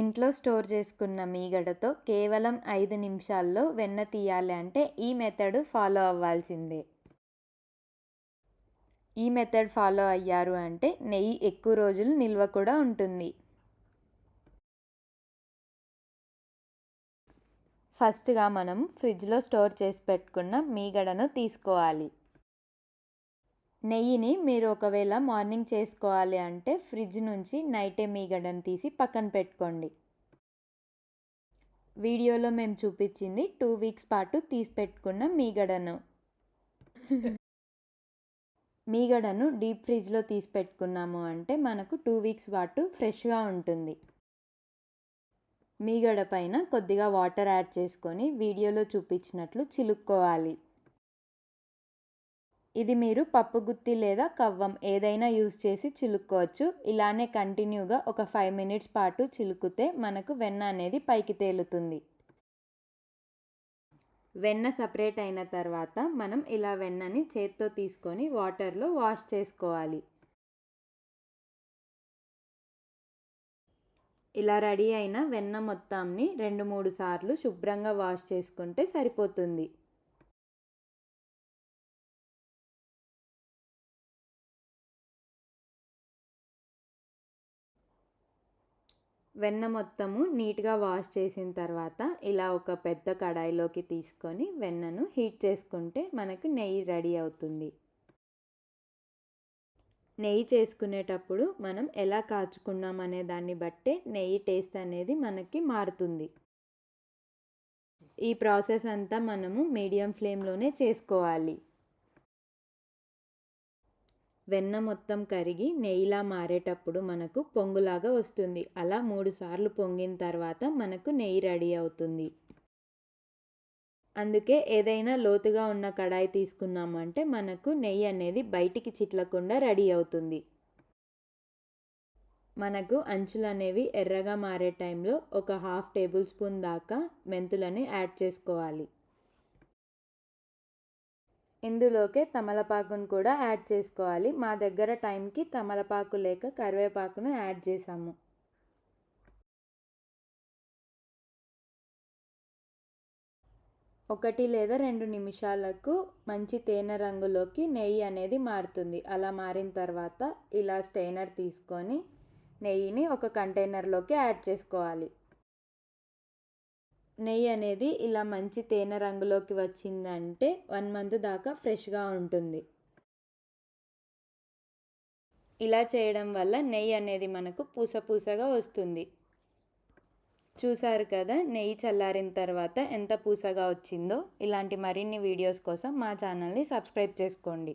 ఇంట్లో స్టోర్ చేసుకున్న మీగడతో కేవలం ఐదు నిమిషాల్లో వెన్న తీయాలి అంటే ఈ మెథడ్ ఫాలో అవ్వాల్సిందే. ఈ మెథడ్ ఫాలో అయ్యారు అంటే నెయ్యి ఎక్కువ రోజులు నిల్వ కూడా ఉంటుంది. ఫస్ట్గా మనం ఫ్రిడ్జ్లో స్టోర్ చేసి పెట్టుకున్న మీగడను తీసుకోవాలి. నెయ్యిని మీరు ఒకవేళ మార్నింగ్ చేసుకోవాలి అంటే ఫ్రిడ్జ్ నుంచి నైటే మీగడను తీసి పక్కన పెట్టుకోండి. వీడియోలో మేము చూపించింది టూ వీక్స్ పాటు తీసి పెట్టుకున్న మీగడను మీగడను డీప్ ఫ్రిడ్జ్లో తీసి పెట్టుకున్నాము అంటే మనకు టూ వీక్స్ పాటు ఫ్రెష్గా ఉంటుంది. మీగడ పైన కొద్దిగా వాటర్ యాడ్ చేసుకొని వీడియోలో చూపించినట్లు చిలుక్కోవాలి. ఇది మీరు పప్పు గుత్తి లేదా కవ్వం ఏదైనా యూస్ చేసి చిలుక్కోవచ్చు. ఇలానే కంటిన్యూగా ఒక ఫైవ్ మినిట్స్ పాటు చిలుకుతే మనకు వెన్న అనేది పైకి తేలుతుంది. వెన్న సపరేట్ అయిన తర్వాత మనం ఇలా వెన్నని చేత్తో తీసుకొని వాటర్లో వాష్ చేసుకోవాలి. ఇలా రెడీ అయిన వెన్న మొత్తాన్ని రెండు మూడు సార్లు శుభ్రంగా వాష్ చేసుకుంటే సరిపోతుంది. వెన్న మొత్తము నీట్గా వాష్ చేసిన తర్వాత ఇలా ఒక పెద్ద కడాయిలోకి తీసుకొని వెన్నను హీట్ చేసుకుంటే మనకు నెయ్యి రెడీ అవుతుంది. నెయ్యి చేసుకునేటప్పుడు మనం ఎలా కాచుకున్నాం అనే దాన్ని బట్టే నెయ్యి టేస్ట్ అనేది మనకి మారుతుంది. ఈ ప్రాసెస్ అంతా మనము మీడియం ఫ్లేమ్లోనే చేసుకోవాలి. వెన్న మొత్తం కరిగి నెయ్యిలా మారేటప్పుడు మనకు పొంగులాగా వస్తుంది. అలా మూడు సార్లు పొంగిన తర్వాత మనకు నెయ్యి రెడీ అవుతుంది. అందుకే ఏదైనా లోతుగా ఉన్న కడాయి తీసుకున్నామంటే మనకు నెయ్యి అనేది బయటికి చిట్లకుండా రెడీ అవుతుంది. మనకు అంచులు అనేవి ఎర్రగా మారే టైంలో ఒక హాఫ్ టేబుల్ స్పూన్ దాకా మెంతులని యాడ్ చేసుకోవాలి. ఇందులోకే తమలపాకును కూడా యాడ్ చేసుకోవాలి. మా దగ్గర టైంకి తమలపాకు లేక కరివేపాకును యాడ్ చేసాము ఒకటి లేదా రెండు నిమిషాలకు మంచి తేనె రంగులోకి నెయ్యి అనేది మారుతుంది. అలా మారిన తర్వాత ఇలా స్టెయినర్ తీసుకొని నెయ్యిని ఒక కంటైనర్లోకి యాడ్ చేసుకోవాలి. నెయ్యి అనేది ఇలా మంచి తేనె రంగులోకి వచ్చిందంటే వన్ మంత్ దాకా ఫ్రెష్గా ఉంటుంది. ఇలా చేయడం వల్ల నెయ్యి అనేది మనకు పూస పూసగా వస్తుంది. చూసారు కదా నెయ్యి చల్లారిన తర్వాత ఎంత పూసగా వచ్చిందో? ఇలాంటి మరిన్ని వీడియోస్ కోసం మా ఛానల్ని సబ్స్క్రైబ్ చేసుకోండి.